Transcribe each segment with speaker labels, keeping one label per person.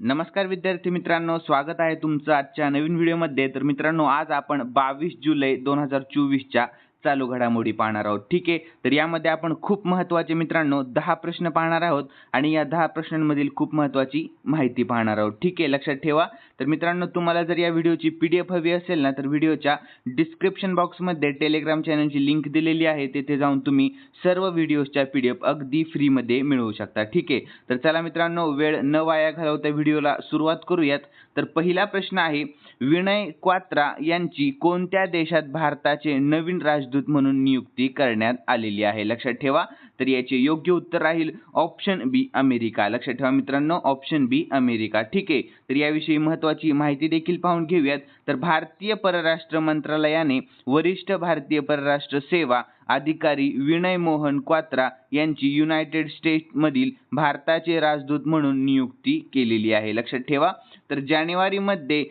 Speaker 1: नमस्कार विद्यार्थी मित्रांनो स्वागत आहे तुमचं आजच्या नवीन व्हिडिओमध्ये. तर मित्रांनो आज आपण बावीस जुलै दोन हजार चोवीसच्या चालू घडामोडी पाहणार आहोत. ठीक आहे? तर यामध्ये आपण खूप महत्त्वाचे मित्रांनो दहा प्रश्न पाहणार आहोत आणि या दहा प्रश्नांमधील खूप महत्त्वाची माहिती पाहणार आहोत. ठीक आहे? लक्षात ठेवा. तर मित्रांनो तुम्हाला जर या व्हिडिओची पी डी एफ हवी असेल ना तर व्हिडिओच्या डिस्क्रिप्शन बॉक्समध्ये टेलिग्राम चॅनलची लिंक दिलेली आहे. तेथे जाऊन तुम्ही सर्व व्हिडिओजच्या पी डी एफ अगदी फ्रीमध्ये मिळवू शकता. ठीक आहे? तर चला मित्रांनो वेळ न वाया घालवता व्हिडिओला सुरुवात करूयात. तर पहिला प्रश्न आहे विनय क्वात्रा यांची कोणत्या देशात भारताचे नवीन राजदूत म्हणून नियुक्ती करण्यात आलेली आहे? लक्षात ठेवा. तर याचे योग्य उत्तर राहील ऑप्शन बी अमेरिका. लक्षात ठेवा मित्रांनो ऑप्शन बी अमेरिका. ठीक आहे. तर याविषयी महत्त्वाची माहिती देखील पाहून घेऊयात. तर भारतीय परराष्ट्र मंत्रालयाने वरिष्ठ भारतीय परराष्ट्र सेवा अधिकारी विनय मोहन क्वात्रा यांची युनायटेड स्टेट्समधील भारताचे राजदूत म्हणून नियुक्ती केलेली आहे. लक्षात ठेवा. तर जानेवारीमध्ये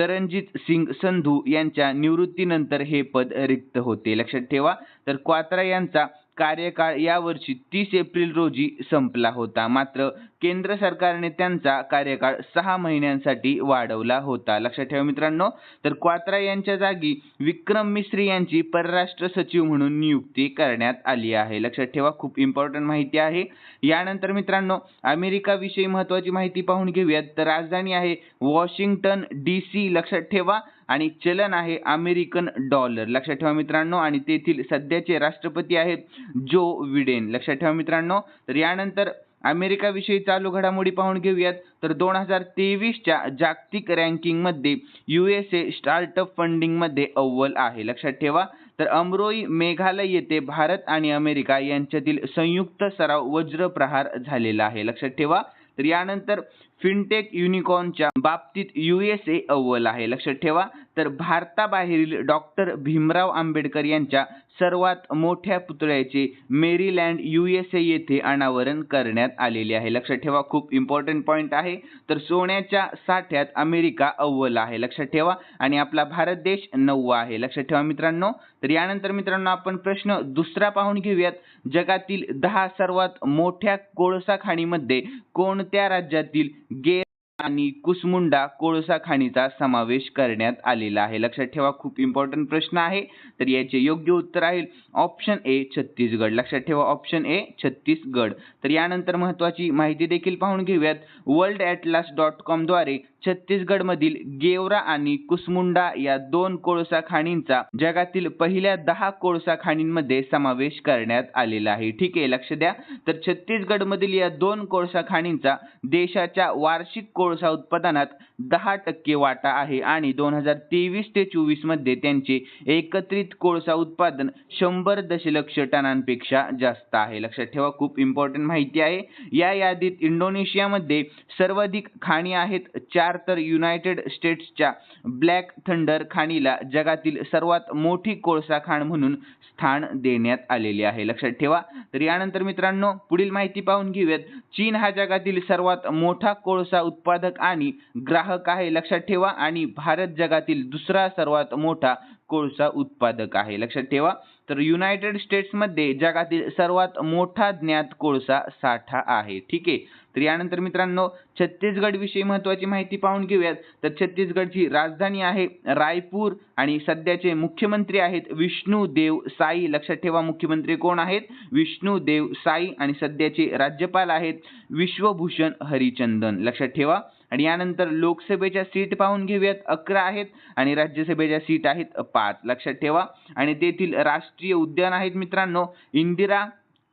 Speaker 1: तरणजित सिंग संधू यांच्या निवृत्तीनंतर हे पद रिक्त होते. लक्षात ठेवा. तर क्वात्रा यांचा कार्यकाळ यावर्षी तीस एप्रिल रोजी संपला होता. मात्र केंद्र सरकारने त्यांचा कार्यकाळ सहा महिन्यांसाठी वाढवला होता. लक्षात ठेवा मित्रांनो तर क्वात्रा यांच्या जागी विक्रम मिश्री यांची परराष्ट्र सचिव म्हणून नियुक्ती करण्यात आली आहे. लक्षात ठेवा खूप इम्पॉर्टंट माहिती आहे. यानंतर मित्रांनो अमेरिकाविषयी महत्त्वाची माहिती पाहून घेऊयात. तर राजधानी आहे वॉशिंग्टन डी सी. लक्षात ठेवा आणि चलन आहे अमेरिकन डॉलर. लक्षात ठेवा मित्रांनो आणि तेथील सध्याचे राष्ट्रपती आहेत जो विडेन. लक्षात ठेवा मित्रांनो तर यानंतर अमेरिकाविषयी चालू घडामोडी पाहून घेऊयात. तर दोन हजार तेवीसच्या जागतिक रँकिंगमध्ये यू एस ए स्टार्टअप फंडिंगमध्ये अव्वल आहे. लक्षात ठेवा तर अमरोई मेघालय येथे भारत आणि अमेरिका यांच्यातील संयुक्त सराव वज्रप्रहार झालेला आहे. लक्षात ठेवा तर यानंतर फिनटेक युनिकॉर्नच्या बाबतीत यू एस ए अव्वल आहे. लक्षात ठेवा. तर भारताबाहेरील डॉक्टर भीमराव आंबेडकर यांच्या सर्वात मोठ्या पुतळ्याचे मेरीलँड यू एस ए येथे अनावरण करण्यात आलेले आहे. लक्षात ठेवा खूप इम्पॉर्टंट पॉईंट आहे. तर सोन्याच्या साठ्यात अमेरिका अव्वल आहे. लक्षात ठेवा आणि आपला भारत देश नववा आहे. लक्षात ठेवा मित्रांनो तर यानंतर मित्रांनो आपण प्रश्न दुसरा पाहून घेऊयात. जगातील दहा सर्वात मोठ्या कोळसा खाणीमध्ये कोणत्या राज्यातील गे आणि कुसमुंडा कोळसा खाणीचा समावेश करण्यात आलेला आहे. लक्षात ठेवा खूप इम्पॉर्टंट प्रश्न आहे. तर याचे योग्य उत्तर आहे ऑप्शन ए छत्तीसगड. लक्षात ठेवा ऑप्शन ए छत्तीसगड. तर यानंतर महत्त्वाची माहिती देखील पाहून घेऊयात. वर्ल्ड ॲटलास डॉट कॉमद्वारे छत्तीसगडमधील गेवरा आणि कुसमुंडा या दोन कोळसा खाणींचा जगातील पहिल्या दहा कोळसा खाणींमध्ये समावेश करण्यात आलेला आहे. ठीक आहे लक्ष द्या. तर छत्तीसगडमधील या दोन कोळसा खाणींचा देशाच्या वार्षिक कोळसा उत्पादनात दहा टक्के वाटा आहे आणि दोन हजार तेवीस ते चोवीसमध्ये त्यांचे एकत्रित कोळसा उत्पादन शंभर दशलक्ष टनांपेक्षा जास्त आहे. लक्षात ठेवा खूप इम्पॉर्टंट माहिती आहे. या यादीत इंडोनेशियामध्ये सर्वाधिक खाणी आहेत चार तर युनायटेड स्टेट्सच्या ब्लॅक थंडर खाणीला जगातील सर्वात मोठी कोळसा खाण म्हणून स्थान देण्यात आलेले आहे. लक्षात ठेवा. तर यानंतर मित्रांनो पुढील माहिती पाहून घेऊयात. चीन हा जगातील सर्वात मोठा कोळसा उत्पादक आणि ग्राहक आहे. लक्षात ठेवा. आणि भारत जगातील दुसरा सर्वात मोठा कोळसा उत्पादक आहे. लक्षात ठेवा. तर युनायटेड स्टेट्समध्ये जगातील सर्वात मोठा ज्ञात कोळसा साठा आहे. ठीक आहे? तर यानंतर मित्रांनो छत्तीसगड विषयी महत्त्वाची माहिती पाहून घेऊयात. तर छत्तीसगडची राजधानी आहे रायपूर आणि सध्याचे मुख्यमंत्री आहेत विष्णू देव साई. लक्षात ठेवा मुख्यमंत्री कोण आहेत? विष्णू देव साई आणि सध्याचे राज्यपाल आहेत विश्वभूषण हरिचंदन. लक्षात ठेवा. आणि यानंतर लोकसभेच्या सीट पाहून घेऊयात अकरा आहेत आणि राज्यसभेच्या सीट आहेत पाच. लक्षात ठेवा. आणि तेथील राष्ट्रीय उद्यान आहेत मित्रांनो इंदिरा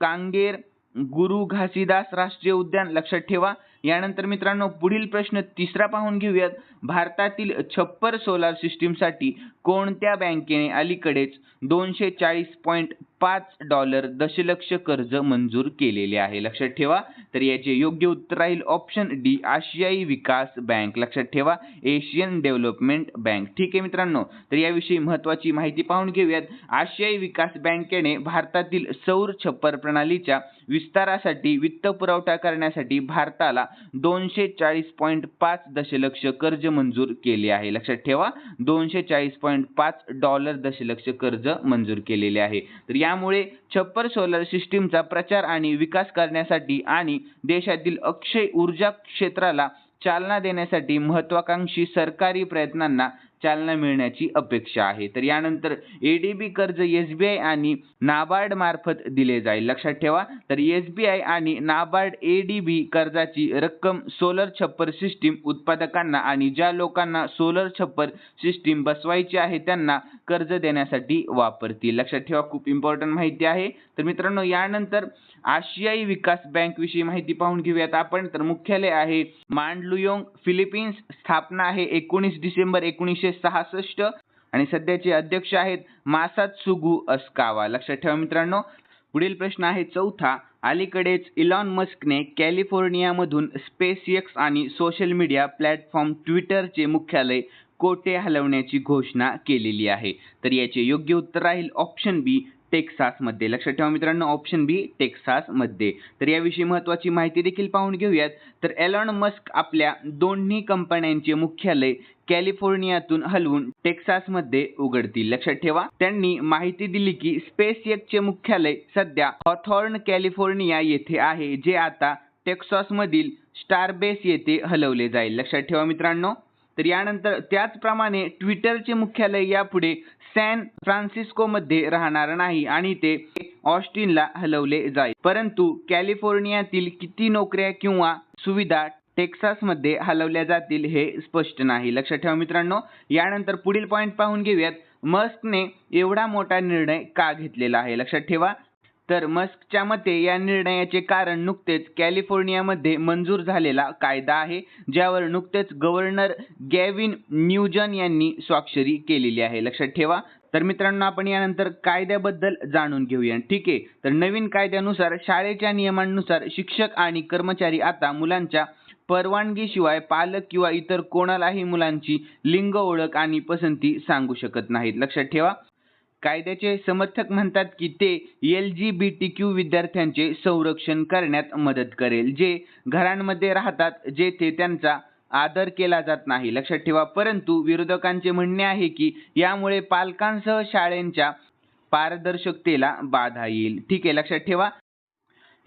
Speaker 1: कांगेर गुरु घासीदास राष्ट्रीय उद्यान. लक्षात ठेवा. यानंतर मित्रांनो पुढील प्रश्न तिसरा पाहून घेऊयात. भारतातील छप्पर सोलार सिस्टीमसाठी कोणत्या बँकेने अलीकडेच दोनशे चाळीस पॉईंट पाच डॉलर दशलक्ष कर्ज मंजूर केलेले आहे? लक्षात ठेवा. तर याचे योग्य उत्तर राहील ऑप्शन डी आशियाई विकास बँक लक्षात ठेवा. एशियन डेव्हलपमेंट बँक ठीक आहे मित्रांनो. तर याविषयी महत्त्वाची माहिती पाहून घेऊयात. आशियाई विकास बँकेने भारतातील सौर छप्पर प्रणालीच्या विस्तारासाठी वित्त पुरवठा करण्यासाठी भारताला दोनशे चाळीस पॉईंट पाच दशलक्ष कर्ज मंजूर केले आहे. लक्षात ठेवा दोनशे चाळीस पॉईंट पाच डॉलर दशलक्ष कर्ज मंजूर केलेले आहे. तर यामुळे छप्पर सोलर सिस्टीमचा प्रचार आणि विकास करण्यासाठी आणि देशातील अक्षय ऊर्जा क्षेत्राला चालना देण्यासाठी महत्वाकांक्षी सरकारी प्रयत्नांना चालना मिळण्याची अपेक्षा आहे. तर यानंतर एडीबी कर्ज एस बी आय आणि नाबार्ड मार्फत दिले जाईल. लक्षात ठेवा. तर एस बी आय आणि नाबार्ड एडीबी कर्जाची रक्कम सोलर छप्पर सिस्टीम उत्पादकांना आणि ज्या लोकांना सोलर छप्पर सिस्टीम बसवायची आहे त्यांना कर्ज देण्यासाठी वापरतील. लक्षात ठेवा. खूप इम्पॉर्टंट माहिती आहे. तर मित्रांनो यानंतर आशियाई विकास बँक विषयी माहिती पाहून घेऊयात आपण. तर मुख्यालय आहे मांडलुयोंग फिलिपिन्स. स्थापना आहे एकोणीस डिसेंबर एकोणीसशे सहासष्ट. आणि सध्याचे अध्यक्ष आहेत मासात्सुगु अस्कावा. लक्षात ठेवा मित्रांनो. पुढील प्रश्न आहे चौथा. अलीकडेच इलॉन मस्कने कॅलिफोर्नियामधून स्पेसएक्स आणि सोशल मीडिया प्लॅटफॉर्म ट्विटरचे मुख्यालय कोठे हलवण्याची घोषणा केलेली आहे. तर याचे योग्य उत्तर राहील ऑप्शन बी टेक्सासमध्ये. लक्षात ठेवा मित्रांनो ऑप्शन बी टेक्सासमध्ये. तर याविषयी महत्त्वाची माहिती देखील पाहून घेऊयात. तर एलॉन मस्क आपल्या दोन्ही कंपन्यांचे मुख्यालय कॅलिफोर्नियातून हलवून टेक्सासमध्ये उघडतील. लक्षात ठेवा त्यांनी माहिती दिली की स्पेस चे मुख्यालय सध्या हॉथॉर्न कॅलिफोर्निया येथे आहे जे आता टेक्सासमधील स्टारबेस येथे हलवले जाईल. लक्षात ठेवा मित्रांनो. तर यानंतर त्याचप्रमाणे ट्विटरचे मुख्यालय यापुढे सॅन फ्रान्सिस्कोमध्ये राहणार नाही आणि ते ऑस्टिनला हलवले जाईल. परंतु कॅलिफोर्नियातील किती नोकऱ्या किंवा सुविधा टेक्सासमध्ये हलवल्या जातील हे स्पष्ट नाही. लक्षात ठेवा मित्रांनो यानंतर पुढील पॉईंट पाहून घेऊयात. मस्कने एवढा मोठा निर्णय का घेतलेला आहे? लक्षात ठेवा. तर मस्कच्या मते या निर्णयाचे कारण नुकतेच कॅलिफोर्नियामध्ये मंजूर झालेला कायदा आहे ज्यावर नुकतेच गव्हर्नर गॅविन न्यूजन यांनी स्वाक्षरी केलेली आहे. लक्षात ठेवा. तर मित्रांनो आपण यानंतर कायद्याबद्दल जाणून घेऊया. ठीक आहे. तर नवीन कायद्यानुसार शाळेच्या नियमांनुसार शिक्षक आणि कर्मचारी आता मुलांच्या परवानगीशिवाय पालक किंवा इतर कोणालाही मुलांची लिंग ओळख आणि पसंती सांगू शकत नाहीत. लक्षात ठेवा. कायद्याचे समर्थक म्हणतात की ते L G B T Q विद्यार्थ्यांचे संरक्षण करण्यात मदत करेल जे घरांमध्ये राहतात जेथे त्यांचा आदर केला जात नाही. लक्षात ठेवा परंतु विरोधकांचे म्हणणे आहे की यामुळे पालकांसह शाळेंच्या पारदर्शकतेला बाधा येईल. ठीक आहे लक्षात ठेवा.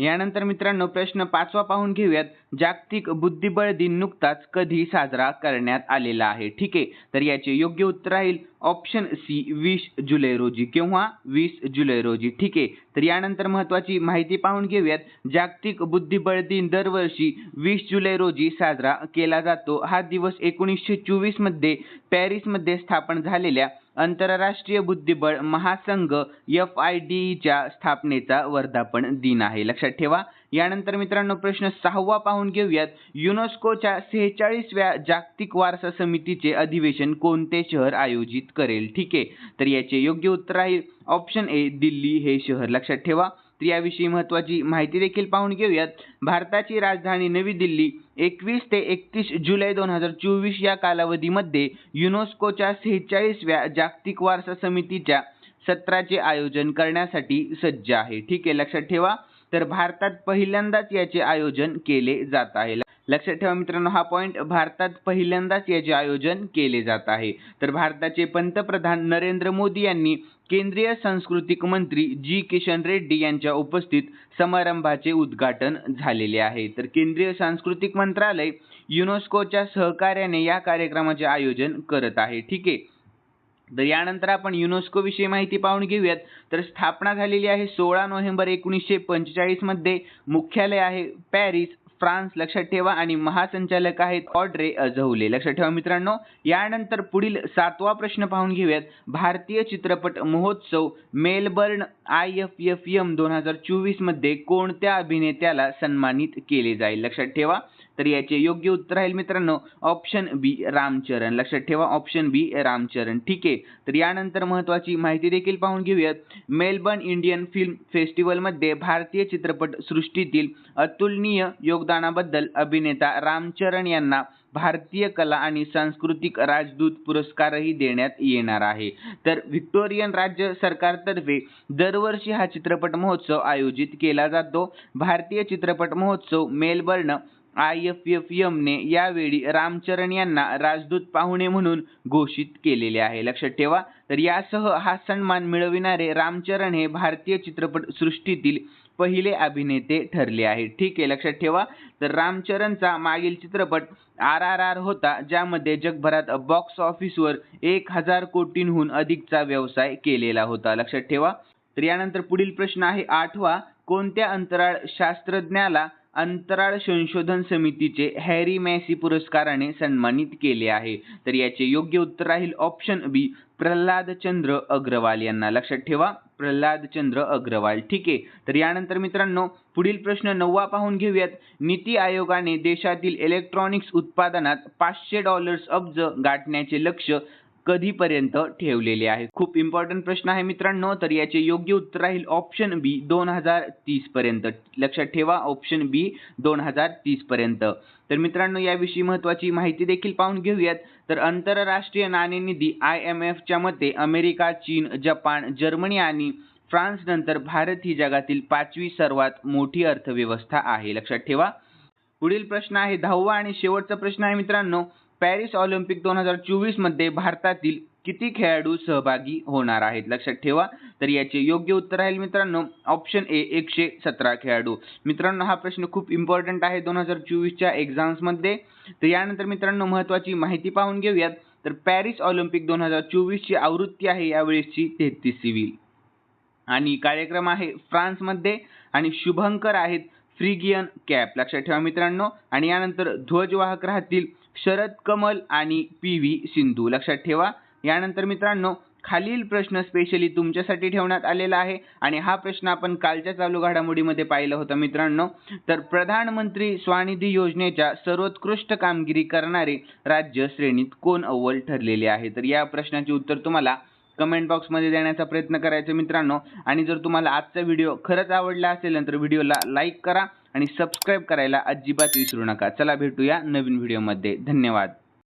Speaker 1: यानंतर मित्रांनो प्रश्न पाचवा पाहून घेऊयात. जागतिक बुद्धिबळ दिन नुकताच कधी साजरा करण्यात आलेला आहे? ठीक आहे तर याचे योग्य उत्तर राहील ऑप्शन सी वीस जुलै रोजी केव्हा वीस जुलै रोजी. ठीक आहे तर यानंतर महत्वाची माहिती पाहून घेऊयात. जागतिक बुद्धिबळ दिन दरवर्षी वीस जुलै रोजी साजरा केला जातो. हा दिवस एकोणीसशे चोवीसमध्ये पॅरिसमध्ये स्थापन झालेल्या आंतरराष्ट्रीय बुद्धिबळ महासंघ एफ आय डीच्या स्थापनेचा वर्धापन दिन आहे. लक्षात ठेवा. यानंतर मित्रांनो प्रश्न सहावा पाहून घेऊयात. युनेस्कोच्या सेहेचाळीसव्या जागतिक वारसा समितीचे अधिवेशन कोणते शहर आयोजित करेल? ठीक आहे. तर याचे योग्य उत्तर आहे ऑप्शन ए दिल्ली हे शहर. लक्षात ठेवा. तर याविषयी महत्त्वाची माहिती देखील पाहून घेऊयात. भारताची राजधानी नवी दिल्ली एकवीस ते एकतीस जुलै दोन हजार चोवीस या कालावधीमध्ये युनेस्कोच्या सेहेचाळीसव्या जागतिक वारसा समितीच्या सत्राचे आयोजन करण्यासाठी सज्ज आहे. ठीक आहे लक्षात ठेवा. तर भारतात पहिल्यांदाच याचे आयोजन केले जात आहे. लक्षात ठेवा मित्रांनो हा पॉईंट भारतात पहिल्यांदाच याचे आयोजन केले जात आहे. तर भारताचे पंतप्रधान नरेंद्र मोदी यांनी केंद्रीय सांस्कृतिक मंत्री जी किशन रेड्डी यांच्या उपस्थित समारंभाचे उद्घाटन झालेले आहे. तर केंद्रीय सांस्कृतिक मंत्रालय युनेस्कोच्या सहकार्याने या कार्यक्रमाचे आयोजन करत आहे. ठीक आहे? तर यानंतर आपण युनेस्को विषयी माहिती पाहून घेऊयात. तर स्थापना झालेली आहे सोळा नोव्हेंबर एकोणीसशे पंचेचाळीसमध्ये मुख्यालय आहे पॅरिस. फ्रान्स लक्षात ठेवा आणि महासंचालक आहेत ऑड्रे अझौले. लक्षात ठेवा मित्रांनो यानंतर पुढील सातवा प्रश्न पाहून घेऊयात. भारतीय चित्रपट महोत्सव Melbourne I F F M दोन हजार चोवीसमध्ये कोणत्या अभिनेत्याला सन्मानित केले जाईल? लक्षात ठेवा. तर याचे योग्य उत्तर राहील मित्रांनो ऑप्शन बी रामचरण. लक्षात ठेवा ऑप्शन बी रामचरण. ठीक आहे. तर यानंतर महत्वाची माहिती देखील पाहून घेऊयात. मेलबर्न इंडियन फिल्म फेस्टिवलमध्ये भारतीय चित्रपट सृष्टीतील अतुलनीय योगदानाबद्दल अभिनेता रामचरण यांना भारतीय कला आणि सांस्कृतिक राजदूत पुरस्कारही देण्यात येणार आहे. तर व्हिक्टोरियन राज्य सरकारतर्फे दरवर्षी हा चित्रपट महोत्सव आयोजित केला जातो. भारतीय चित्रपट महोत्सव मेलबर्न आय एफ एफ एमने यावेळी रामचरण यांना राजदूत पाहुणे म्हणून घोषित केलेले आहे. लक्षात ठेवा तर यासह हा सन्मान मिळविणारे रामचरण हे भारतीय चित्रपट सृष्टीतील पहिले अभिनेते ठरले आहेत. ठीक आहे लक्षात ठेवा तर रामचरणचा मागील चित्रपट आर आर आर होता ज्यामध्ये जगभरात बॉक्स ऑफिसवर एक हजार कोटींहून अधिकचा व्यवसाय केलेला होता. लक्षात ठेवा तर यानंतर पुढील प्रश्न आहे आठवा कोणत्या अंतराळ शास्त्रज्ञाला अंतराळ संशोधन समितीचे हॅरी मॅसी पुरस्काराने सन्मानित केले आहे. तर याचे योग्य उत्तर राहील ऑप्शन बी प्रल्हाद चंद्र अग्रवाल. यांना लक्षात ठेवा प्रल्हाद चंद्र अग्रवाल. ठीक आहे. तर यानंतर मित्रांनो पुढील प्रश्न नववा पाहून घेऊयात. नीती आयोगाने देशातील इलेक्ट्रॉनिक्स उत्पादनात पाचशे डॉलर्स अब्ज गाठण्याचे लक्ष कधीपर्यंत ठेवलेले आहे खूप इम्पॉर्टंट प्रश्न आहे मित्रांनो तर याचे योग्य उत्तर राहील ऑप्शन बी दोन हजार तीस पर्यंत लक्षात ठेवा ऑप्शन बी दोन हजार तीस पर्यंत तर मित्रांनो याविषयी महत्वाची माहिती देखील पाहून घेऊयात. तर आंतरराष्ट्रीय नाणेनिधी आय एम एफच्या मते अमेरिका चीन जपान जर्मनी आणि फ्रान्स नंतर भारत ही जगातील पाचवी सर्वात मोठी अर्थव्यवस्था आहे. लक्षात ठेवा. पुढील प्रश्न आहे दहावा आणि शेवटचा प्रश्न आहे मित्रांनो. पॅरिस ऑलिम्पिक दोन हजार चोवीसमध्ये भारतातील किती खेळाडू सहभागी होणार आहेत? लक्षात ठेवा. तर याचे योग्य उत्तर राहील मित्रांनो ऑप्शन ए एकशे सतरा खेळाडू. मित्रांनो हा प्रश्न खूप इम्पॉर्टंट आहे दोन हजार चोवीसच्या एक्झाम्समध्ये तर यानंतर मित्रांनो महत्वाची माहिती पाहून घेऊयात. तर पॅरिस ऑलिम्पिक दोन हजार चोवीसची आवृत्ती आहे यावेळेसची तेहतीसवी आणि कार्यक्रम आहे फ्रान्समध्ये आणि शुभंकर आहेत फ्रिगियन कॅप. लक्षात ठेवा मित्रांनो. आणि यानंतर ध्वजवाहक राहतील शरद कमल आणि पी व्ही सिंधू. लक्षात ठेवा. यानंतर मित्रांनो खालील प्रश्न स्पेशली तुमच्यासाठी ठेवण्यात आलेला आहे आणि हा प्रश्न आपण कालच्या चालू घडामोडीमध्ये पाहिला होता मित्रांनो. तर प्रधानमंत्री स्वनिधी योजनेच्या सर्वोत्कृष्ट कामगिरी करणारे राज्य श्रेणीत कोण अव्वल ठरलेले आहे? तर या प्रश्नाचे उत्तर तुम्हाला कमेंट बॉक्समध्ये देण्याचा प्रयत्न करायचा मित्रांनो. आणि जर तुम्हाला आजचा व्हिडिओ खरंच आवडला असेल तर व्हिडिओला लाईक करा आणि सबस्क्राईब करायला अजिबात विसरू नका. चला भेटूया नवीन व्हिडिओमध्ये धन्यवाद.